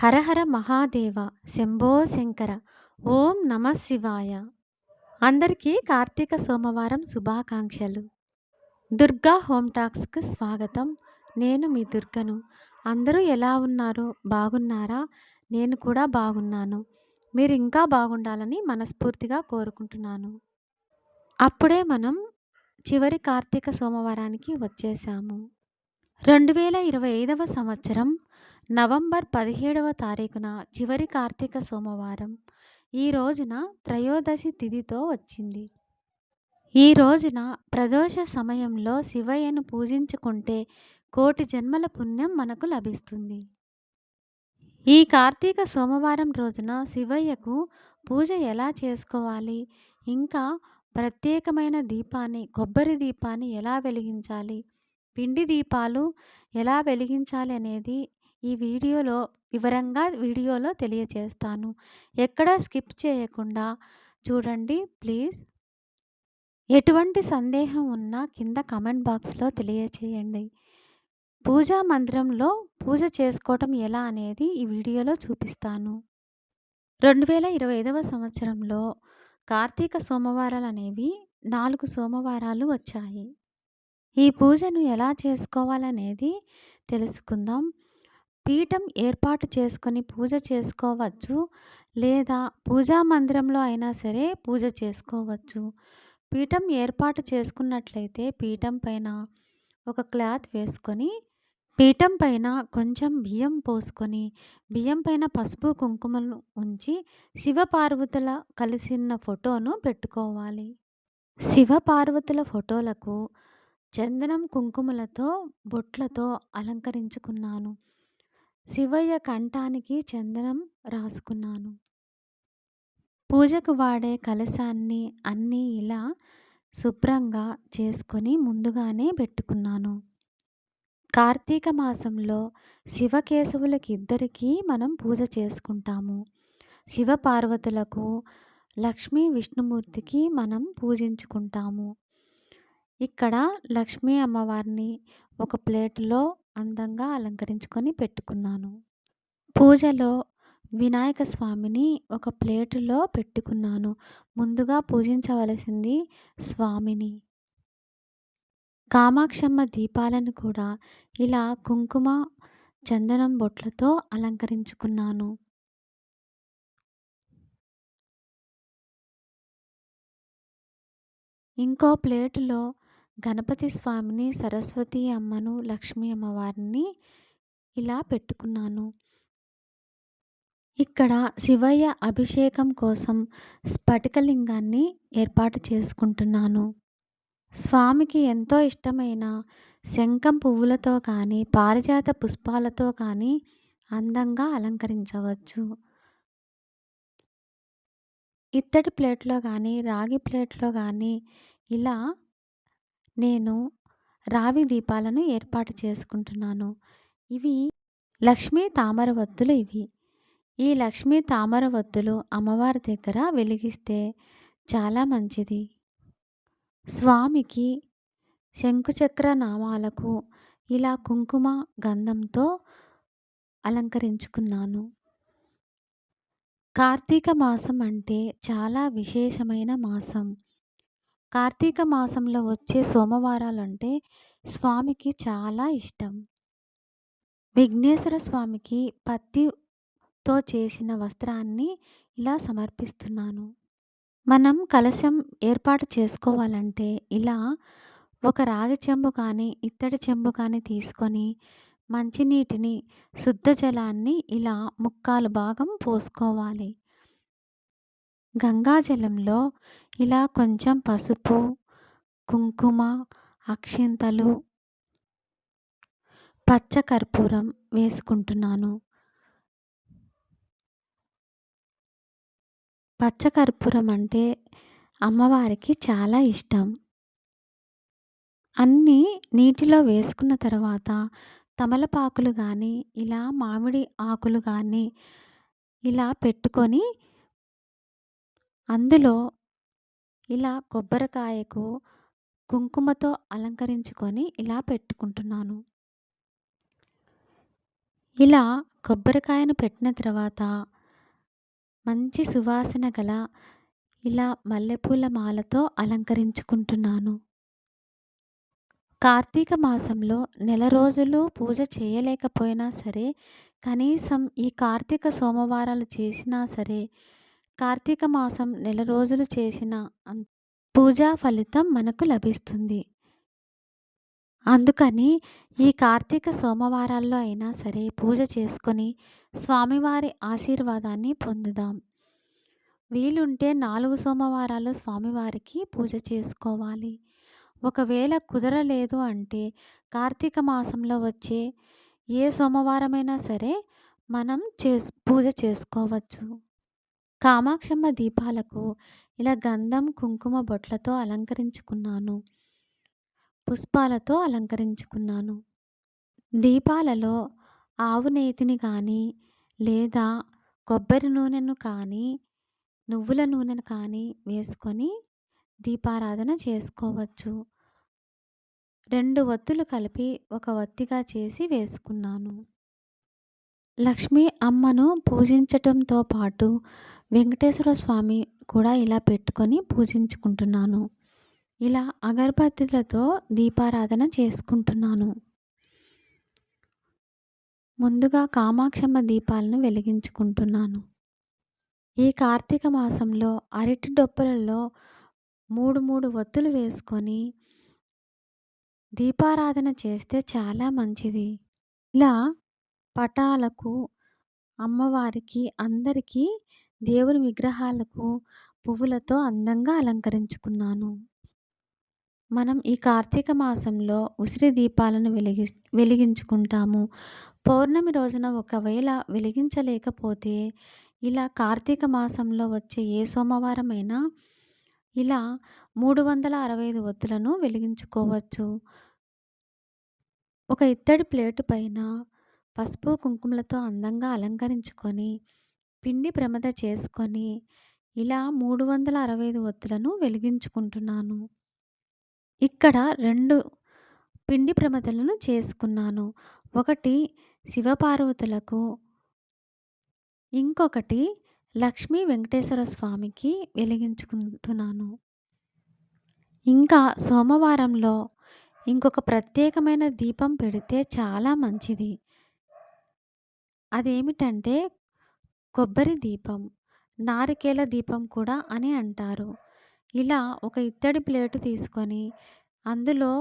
హరహర మహాదేవ శంభో శంకర ఓం నమ శివాయ. అందరికీ కార్తీక సోమవారం శుభాకాంక్షలు. దుర్గా హోమ్ టాక్స్కి స్వాగతం. నేను మీ దుర్గను. అందరూ ఎలా ఉన్నారు? బాగున్నారా? నేను కూడా బాగున్నాను. మీరు ఇంకా బాగుండాలని మనస్ఫూర్తిగా కోరుకుంటున్నాను. అప్పుడే మనం చివరి కార్తీక సోమవారానికి వచ్చేసాము రెండు వేల ఇరవై ఐదవ సంవత్సరం నవంబర్ పదిహేడవ తారీఖున చివరి కార్తీక సోమవారం ఈ రోజున త్రయోదశి తిథితో వచ్చింది. ఈ రోజున ప్రదోష సమయంలో శివయ్యను పూజించుకుంటే కోటి జన్మల పుణ్యం మనకు లభిస్తుంది. ఈ కార్తీక సోమవారం రోజున శివయ్యకు పూజ ఎలా చేసుకోవాలి? ఇంకా ప్రత్యేకమైన దీపాన్ని కొబ్బరి దీపాన్ని ఎలా వెలిగించాలి? పిండి దీపాలు ఎలా వెలిగించాలి అనేది ఈ వీడియోలో వివరంగా వీడియోలో తెలియచేస్తాను. ఎక్కడ స్కిప్ చేయకుండా చూడండి ప్లీజ్. ఎటువంటి సందేహం ఉన్నా కింద కమెంట్ బాక్స్లో తెలియచేయండి. పూజా మందిరంలో పూజ చేసుకోవటం ఎలా అనేది ఈ వీడియోలో చూపిస్తాను. రెండు వేల ఇరవై ఐదవ సంవత్సరంలో కార్తీక సోమవారాలు అనేవి నాలుగు సోమవారాలు వచ్చాయి. ఈ పూజను ఎలా చేసుకోవాలనేది తెలుసుకుందాం. పీఠం ఏర్పాటు చేసుకొని పూజ చేసుకోవచ్చు లేదా పూజా మందిరంలో అయినా సరే పూజ చేసుకోవచ్చు. పీఠం ఏర్పాటు చేసుకున్నట్లయితే పీఠం పైన ఒక క్లాత్ వేసుకొని పీఠం పైన కొంచెం బియ్యం పోసుకొని బియ్యం పైన పసుపు కుంకుమలు ఉంచి శివపార్వతుల కలిసిన ఫోటోను పెట్టుకోవాలి. శివపార్వతుల ఫోటోలకు చందనం కుంకుమలతో బొట్లతో అలంకరించుకున్నాను. శివయ్య కంఠానికి చందనం రాసుకున్నాను. పూజకు వాడే కలశాన్ని అన్నీ ఇలా శుభ్రంగా చేసుకొని ముందుగానే పెట్టుకున్నాను. కార్తీక మాసంలో శివకేశవులకి ఇద్దరికీ మనం పూజ చేసుకుంటాము. శివ పార్వతులకు లక్ష్మీ విష్ణుమూర్తికి మనం పూజించుకుంటాము. ఇక్కడ లక్ష్మీ అమ్మవారిని ఒక ప్లేట్లో అందంగా అలంకరించుకొని పెట్టుకున్నాను. పూజలో వినాయక స్వామిని ఒక ప్లేటులో పెట్టుకున్నాను. ముందుగా పూజించవలసింది స్వామిని. కామాక్షమ్మ దీపాలను కూడా ఇలా కుంకుమ చందనం బొట్లతో అలంకరించుకున్నాను. ఇంకో ప్లేటులో గణపతి స్వామిని సరస్వతి అమ్మను లక్ష్మీ అమ్మవారిని ఇలా పెట్టుకున్నాను. ఇక్కడ శివయ్య అభిషేకం కోసం స్ఫటికలింగాన్ని ఏర్పాటు చేసుకుంటున్నాను. స్వామికి ఎంతో ఇష్టమైన శంఖం పువ్వులతో కానీ పారిజాత పుష్పాలతో కానీ అందంగా అలంకరించవచ్చు. ఇత్తడి ప్లేట్లో కానీ రాగి ప్లేట్లో కానీ ఇలా నేను రావి దీపాలను ఏర్పాటు చేసుకుంటున్నాను. ఇవి లక్ష్మీ తామర వత్తులు ఇవి. ఈ లక్ష్మీ తామర వత్తులు అమ్మవారి దగ్గర వెలిగిస్తే చాలా మంచిది. స్వామికి శంకుచక్ర నామాలకు ఇలా కుంకుమ గంధంతో అలంకరించుకున్నాను. కార్తీక మాసం అంటే చాలా విశేషమైన మాసం. కార్తీక మాసంలో వచ్చే సోమవారాలు అంటే స్వామికి చాలా ఇష్టం. విఘ్నేశ్వర స్వామికి పత్తితో చేసిన వస్త్రాన్ని ఇలా సమర్పిస్తున్నాను. మనం కలశం ఏర్పాటు చేసుకోవాలంటే ఇలా ఒక రాగి చెంబు కానీ ఇత్తడి చెంబు కానీ తీసుకొని మంచినీటిని శుద్ధ జలాన్ని ఇలా ముక్కాలు భాగం పోసుకోవాలి. గంగాజలంలో ఇలా కొంచెం పసుపు కుంకుమ అక్షింతలు పచ్చకర్పూరం వేసుకుంటున్నాను. పచ్చకర్పూరం అంటే అమ్మవారికి చాలా ఇష్టం. అన్నీ నీటిలో వేసుకున్న తర్వాత తమలపాకులు కానీ ఇలా మామిడి ఆకులు కానీ ఇలా పెట్టుకొని అందులో ఇలా కొబ్బరికాయకు కుంకుమతో అలంకరించుకొని ఇలా పెట్టుకుంటున్నాను. ఇలా కొబ్బరికాయను పెట్టిన తర్వాత మంచి సువాసన గల ఇలా మల్లెపూల మాలతో అలంకరించుకుంటున్నాను. కార్తీక మాసంలో నెల రోజులు పూజ చేయలేకపోయినా సరే కనీసం ఈ కార్తీక సోమవారాలు చేసినా సరే కార్తీక మాసం నెల రోజులు చేసిన పూజా ఫలితం మనకు లభిస్తుంది. అందుకని ఈ కార్తీక సోమవారాల్లో అయినా సరే పూజ చేసుకొని స్వామివారి ఆశీర్వాదాన్ని పొందుదాం. వీలుంటే నాలుగు సోమవారాలు స్వామివారికి పూజ చేసుకోవాలి. ఒకవేళ కుదరలేదు అంటే కార్తీక మాసంలో వచ్చే ఏ సోమవారమైనా సరే మనం చేస్ పూజ చేసుకోవచ్చు. కామాక్షమ్మ దీపాలకు ఇలా గంధం కుంకుమ బొట్లతో అలంకరించుకున్నాను. పుష్పాలతో అలంకరించుకున్నాను. దీపాలలో ఆవు నేతిని కానీ లేదా కొబ్బరి నూనెను కానీ నువ్వుల నూనెను కానీ వేసుకొని దీపారాధన చేసుకోవచ్చు. రెండు ఒత్తులు కలిపి ఒక ఒత్తిగా చేసి వేసుకున్నాను. లక్ష్మీ అమ్మను పూజించటంతో పాటు వెంకటేశ్వర స్వామి కూడా ఇలా పెట్టుకొని పూజించుకుంటున్నాను. ఇలా అగరబత్తులతో దీపారాధన చేసుకుంటున్నాను. ముందుగా కామాక్షమ్మ దీపాలను వెలిగించుకుంటున్నాను. ఈ కార్తీక మాసంలో అరటి డొప్పలలో మూడు మూడు ఒత్తులు వేసుకొని దీపారాధన చేస్తే చాలా మంచిది. ఇలా పటాలకు అమ్మవారికి అందరికీ దేవుని విగ్రహాలకు పువ్వులతో అందంగా అలంకరించుకున్నాను. మనం ఈ కార్తీక మాసంలో ఉసిరి దీపాలను వెలిగి వెలిగించుకుంటాము. పౌర్ణమి రోజున ఒకవేళ వెలిగించలేకపోతే ఇలా కార్తీక మాసంలో వచ్చే ఏ సోమవారమైనా ఇలా మూడు వందల అరవై ఐదు ఒత్తులను వెలిగించుకోవచ్చు. ఒక ఇత్తడి ప్లేటు పైన పసుపు కుంకుమలతో అందంగా అలంకరించుకొని పిండి ప్రమద చేసుకొని ఇలా మూడు వందల అరవై ఐదు ఒత్తులను వెలిగించుకుంటున్నాను. ఇక్కడ రెండు పిండి ప్రమదలను చేసుకున్నాను. ఒకటి శివపార్వతులకు ఇంకొకటి లక్ష్మీ వెంకటేశ్వర స్వామికి వెలిగించుకుంటున్నాను. ఇంకా సోమవారంలో ఇంకొక ప్రత్యేకమైన దీపం పెడితే చాలా మంచిది. అదేమిటంటే కొబ్బరి దీపం నారికేల దీపం కూడా అని అంటారు. ఇలా ఒక ఇత్తడి ప్లేటు తీసుకొని అందులో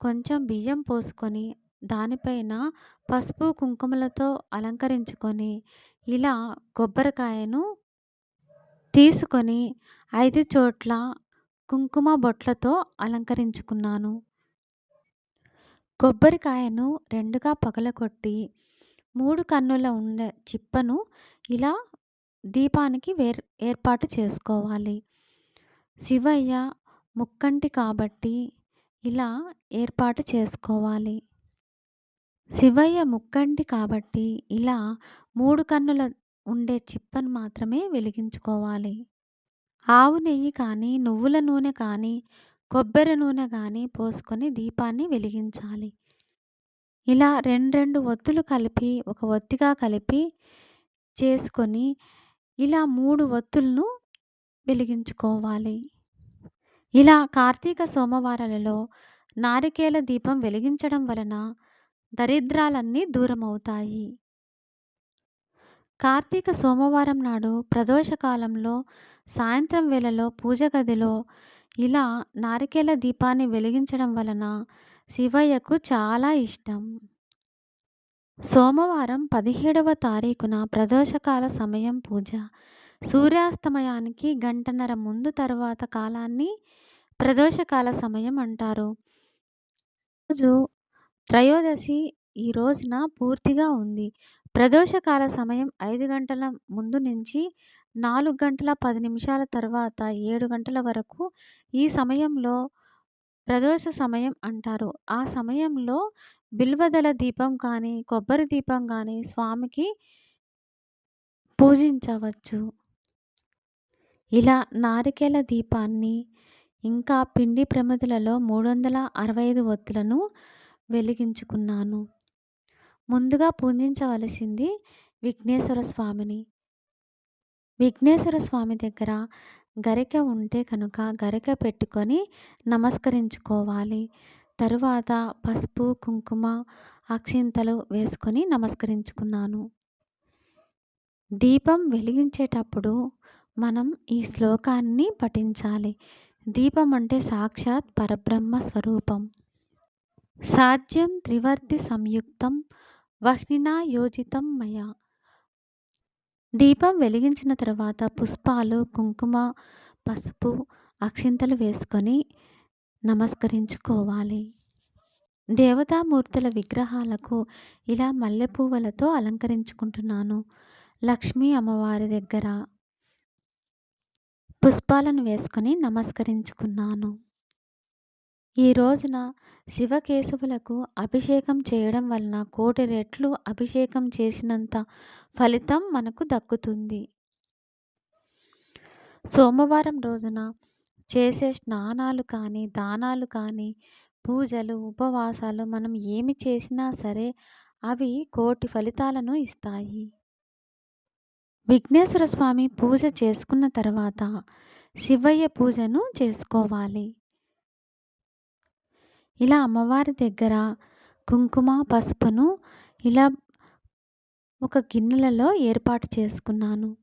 కొంచెం బియ్యం పోసుకొని దానిపైన పసుపు కుంకుమలతో అలంకరించుకొని ఇలా కొబ్బరికాయను తీసుకొని ఐదు చోట్ల కుంకుమ బొట్లతో అలంకరించుకున్నాను. కొబ్బరికాయను రెండుగా పగలగొట్టి మూడు కన్నుల ఉండే చిప్పను ఇలా దీపానికి వేర్ ఏర్పాటు చేసుకోవాలి. శివయ్య ముక్కంటి కాబట్టి ఇలా ఏర్పాటు చేసుకోవాలి. శివయ్య ముక్కంటి కాబట్టి ఇలా మూడు కన్నుల ఉండే చిప్పను మాత్రమే వెలిగించుకోవాలి. ఆవు నెయ్యి కానీ నువ్వుల నూనె కానీ కొబ్బరి నూనె కానీ పోసుకొని దీపాన్ని వెలిగించాలి. ఇలా రెండు రెండు ఒత్తులు కలిపి ఒక ఒత్తిగా కలిపి చేసుకొని ఇలా మూడు ఒత్తులను వెలిగించుకోవాలి. ఇలా కార్తీక సోమవారాలలో నారికేల దీపం వెలిగించడం వలన దరిద్రాలన్నీ దూరమవుతాయి. కార్తీక సోమవారం నాడు ప్రదోషకాలంలో సాయంత్రం వేళలో పూజ గదిలో ఇలా నారికేల దీపాన్ని వెలిగించడం వలన శివయ్యకు చాలా ఇష్టం. సోమవారం పదిహేడవ తారీఖున ప్రదోషకాల సమయం పూజ. సూర్యాస్తమయానికి గంటన్నర ముందు తర్వాత కాలాన్ని ప్రదోషకాల సమయం అంటారు. రోజు త్రయోదశి ఈ రోజున పూర్తిగా ఉంది. ప్రదోషకాల సమయం ఐదు గంటల ముందు నుంచి నాలుగు గంటల పది నిమిషాల తర్వాత ఏడు గంటల వరకు ఈ సమయంలో ప్రదోష సమయం అంటారు. ఆ సమయంలో బిల్వదల దీపం కానీ కొబ్బరి దీపం కానీ స్వామికి పూజించవచ్చు. ఇలా నారికేల దీపాన్ని ఇంకా పిండి ప్రమిదలలో మూడు వందల అరవై ఐదు ఒత్తులను వెలిగించుకున్నాను. ముందుగా పూజించవలసింది విఘ్నేశ్వర స్వామిని. విఘ్నేశ్వర స్వామి దగ్గర గరిక ఉంటే కనుక గరిక పెట్టుకొని నమస్కరించుకోవాలి. తరువాత పసుపు, కుంకుమ, అక్షింతలు వేసుకొని నమస్కరించుకున్నాను. దీపం వెలిగించేటప్పుడు మనం ఈ శ్లోకాన్ని పఠించాలి. దీపం అంటే సాక్షాత్ పరబ్రహ్మ స్వరూపం. సాధ్యం త్రివర్తి సంయుక్తం వహ్నినా యోజితం మయా. దీపం వెలిగించిన తర్వాత పుష్పాలు, కుంకుమ, పసుపు, అక్షింతలు వేసుకొని నమస్కరించుకోవాలి. దేవతామూర్తుల విగ్రహాలకు ఇలా మల్లెపూలతో అలంకరించుకుంటున్నాను. లక్ష్మీ అమ్మవారి దగ్గర పుష్పాలను వేసుకొని నమస్కరించుకున్నాను. ఈ రోజున శివకేశవులకు అభిషేకం చేయడం వలన కోటి రెట్లు అభిషేకం చేసినంత ఫలితం మనకు దక్కుతుంది. సోమవారం రోజున చేసే స్నానాలు కానీ, దానాలు కానీ, పూజలు, ఉపవాసాలు మనం ఏమి చేసినా సరే అవి కోటి ఫలితాలను ఇస్తాయి. విఘ్నేశ్వర స్వామి పూజ చేసుకున్న తర్వాత శివయ్య పూజను చేసుకోవాలి. ఇలా అమ్మవారి దగ్గర కుంకుమ, పసుపును ఇలా ఒక గిన్నెలలో ఏర్పాటు చేసుకున్నాను.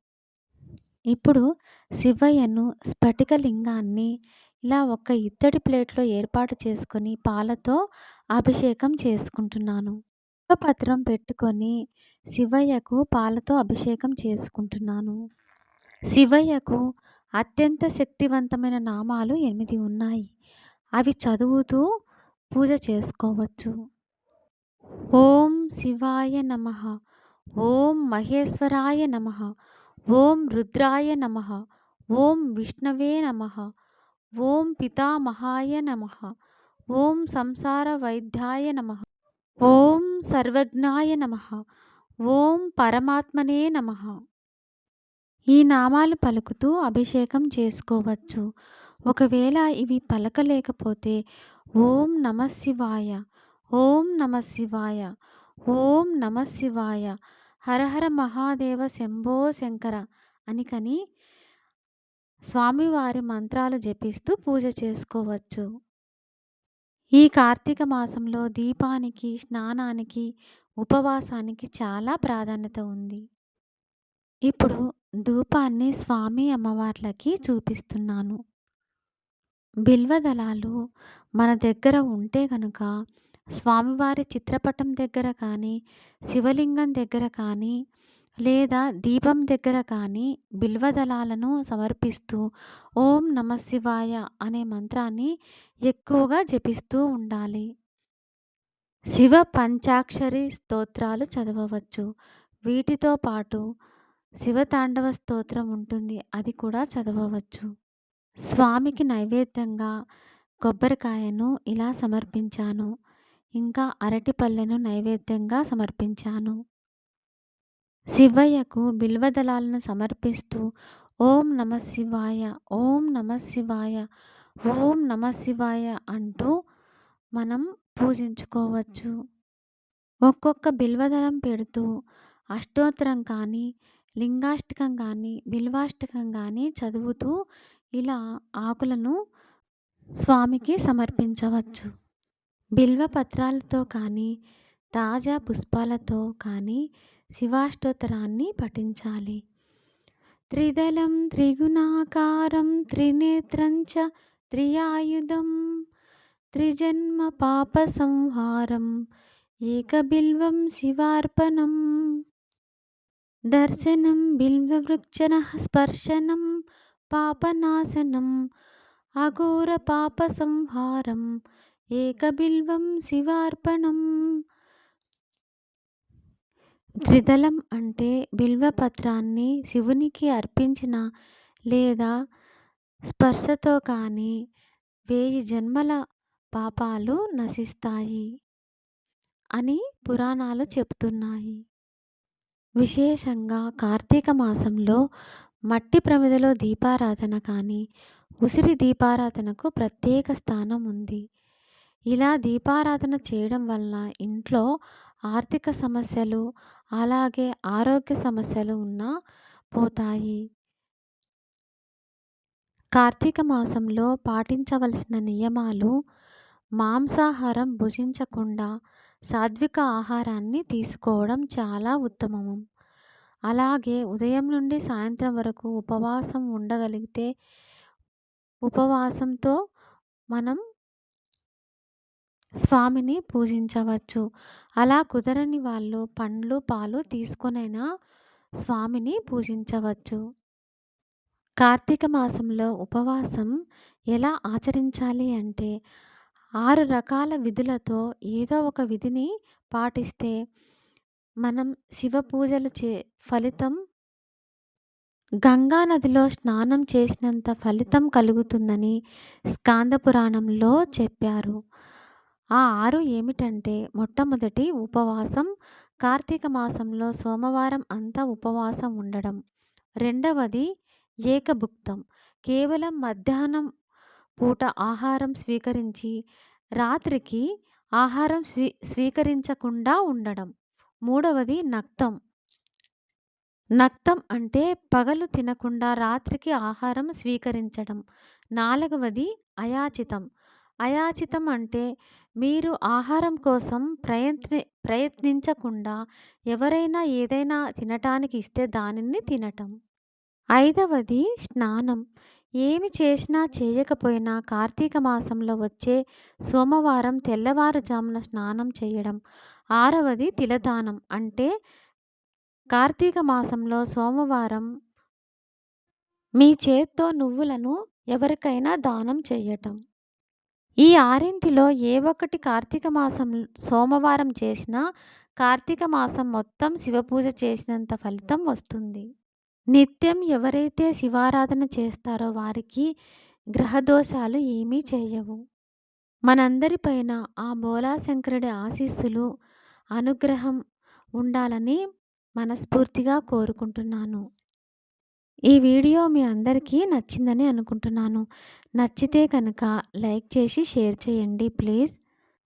ఇప్పుడు శివయ్యను స్ఫటిక లింగాన్ని ఇలా ఒక ఇత్తడి ప్లేట్‌లో ఏర్పాటు చేసుకొని పాలతో అభిషేకం చేసుకుంటున్నాను. పత్రం పెట్టుకొని శివయ్యకు పాలతో అభిషేకం చేసుకుంటున్నాను. శివయ్యకు అత్యంత శక్తివంతమైన నామాలు ఎనిమిది ఉన్నాయి. అవి చదువుతూ పూజ చేసుకోవచ్చు. ఓం శివాయ నమః. ఓం మహేశ్వరాయ నమః. ఓం రుద్రాయ నమః. ఓం విష్ణవే నమః. ఓం పితామహాయ నమః. ఓం సంసార వైద్యాయ నమః. ఓం సర్వజ్ఞాయ నమః. ఓం పరమాత్మనే నమః. ఈ నామాలు పలుకుతూ అభిషేకం చేసుకోవచ్చు. ఒకవేళ ఇవి పలకలేకపోతే ఓం నమఃశివాయ ఓం నమఃశివాయ ఓం నమఃశివాయ హరహర మహాదేవ శంభో శంకర అని కని స్వామివారి మంత్రాలు జపిస్తూ పూజ చేసుకోవచ్చు. ఈ కార్తీక మాసంలో దీపానికి, స్నానానికి, ఉపవాసానికి చాలా ప్రాధాన్యత ఉంది. ఇప్పుడు ధూపాన్ని స్వామి, అమ్మవార్లకి చూపిస్తున్నాను. బిల్వదళాలు మన దగ్గర ఉంటే గనుక స్వామివారి చిత్రపటం దగ్గర కానీ, శివలింగం దగ్గర కానీ, లేదా దీపం దగ్గర కానీ బిల్వదళాలను సమర్పిస్తూ ఓం నమఃశివాయ అనే మంత్రాన్ని ఎక్కువగా జపిస్తూ ఉండాలి. శివ పంచాక్షరి స్తోత్రాలు చదవవచ్చు. వీటితో పాటు శివతాండవ స్తోత్రం ఉంటుంది. అది కూడా చదవవచ్చు. స్వామికి నైవేద్యంగా కొబ్బరికాయను ఇలా సమర్పించాను. ఇంకా అరటిపళ్ళను నైవేద్యంగా సమర్పించాను. శివయ్యకు బిల్వదళాలను సమర్పిస్తూ ఓం నమఃశివాయ ఓం నమఃశివాయ ఓం నమఃశివాయ అంటూ మనం పూజించుకోవచ్చు. ఒక్కొక్క బిల్వదళం పెడుతూ అష్టోత్తరం కానీ, లింగాష్టకం కానీ, బిల్వాష్టకం కానీ చదువుతూ ఇలా ఆకులను స్వామికి సమర్పించవచ్చు. బిల్వ పత్రాలతో కానీ, తాజా పుష్పాలతో కానీ శివాష్టోత్తరాన్ని పఠించాలి. త్రిదళం త్రిగుణాకారం త్రినేత్రం చ త్రియాయుధం త్రిజన్మ పాప సంహారం ఏకబిల్వం శివార్పణం. దర్శనం బిల్వవృక్షణ స్పర్శనం పాపనాశనం అఘోర పాప సంహారం ఏకబిల్వం శివార్పణం. త్రిదళం అంటే బిల్వపత్రాన్ని శివునికి అర్పించిన లేదా స్పర్శతో కానీ వేయి జన్మల పాపాలు నశిస్తాయి అని పురాణాలు చెప్తున్నాయి. విశేషంగా కార్తీక మాసంలో మట్టి ప్రమిదలో దీపారాధన కానీ, ఉసిరి దీపారాధనకు ప్రత్యేక స్థానం ఉంది. ఇలా దీపారాధన చేయడం వలన ఇంట్లో ఆర్థిక సమస్యలు అలాగే ఆరోగ్య సమస్యలు ఉన్నా పోతాయి కార్తీక మాసంలో పాటించవలసిన నియమాలు మాంసాహారం భుజించకుండా సాత్విక ఆహారాన్ని తీసుకోవడం చాలా ఉత్తమం అలాగే ఉదయం నుండి సాయంత్రం వరకు ఉపవాసం ఉండగలిగితే ఉపవాసంతో మనం స్వామిని పూజించవచ్చు. అలా కుదరని వాళ్ళు పండ్లు పాలు తీసుకొనైనా స్వామిని పూజించవచ్చు. కార్తీక మాసంలో ఉపవాసం ఎలా ఆచరించాలి అంటే ఆరు రకాల విధులతో ఏదో ఒక విధిని పాటిస్తే మనం శివ పూజలు చే ఫలితం గంగా నదిలో స్నానం చేసినంత ఫలితం కలుగుతుందని స్కాంద పురాణంలో చెప్పారు. ఆ ఆరు ఏమిటంటే మొట్టమొదటి ఉపవాసం కార్తీక మాసంలో సోమవారం అంతా ఉపవాసం ఉండడం. రెండవది ఏకభుక్తం. కేవలం మధ్యాహ్నం పూట ఆహారం స్వీకరించి రాత్రికి ఆహారం స్వీ స్వీకరించకుండా ఉండడం. మూడవది నక్తం. నక్తం అంటే పగలు తినకుండా రాత్రికి ఆహారం స్వీకరించడం. నాలుగవది అయాచితం. అయాచితం అంటే మీరు ఆహారం కోసం ప్రయత్ని ప్రయత్నించకుండా ఎవరైనా ఏదైనా తినటానికి ఇస్తే దానిని తినటం. ఐదవది స్నానం. ఏమి చేసినా చేయకపోయినా కార్తీక మాసంలో వచ్చే సోమవారం తెల్లవారుజామున స్నానం చేయడం. ఆరవది తిలదానం అంటే కార్తీక మాసంలో సోమవారం మీ చేత్తో నువ్వులను ఎవరికైనా దానం చేయటం. ఈ ఆరింటిలో ఏ ఒక్కటి కార్తీక మాసం సోమవారం చేసినా కార్తీక మాసం మొత్తం శివపూజ చేసినంత ఫలితం వస్తుంది. నిత్యం ఎవరైతే శివారాధన చేస్తారో వారికి గ్రహదోషాలు ఏమీ చేయవు. మనందరిపైన ఆ బోలాశంకరుడి ఆశీస్సులు అనుగ్రహం ఉండాలని మనస్ఫూర్తిగా కోరుకుంటున్నాను. ఈ వీడియో మీ అందరికీ నచ్చిందని అనుకుంటున్నాను. నచ్చితే కనుక లైక్ చేసి షేర్ చేయండి ప్లీజ్.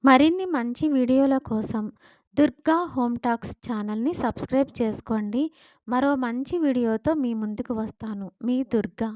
మరిన్ని మంచి వీడియోల కోసం దుర్గా హోమ్ టాక్స్ ఛానల్ని సబ్స్క్రైబ్ చేసుకోండి. మరో మంచి వీడియోతో మీ ముందుకు వస్తాను. మీ దుర్గా.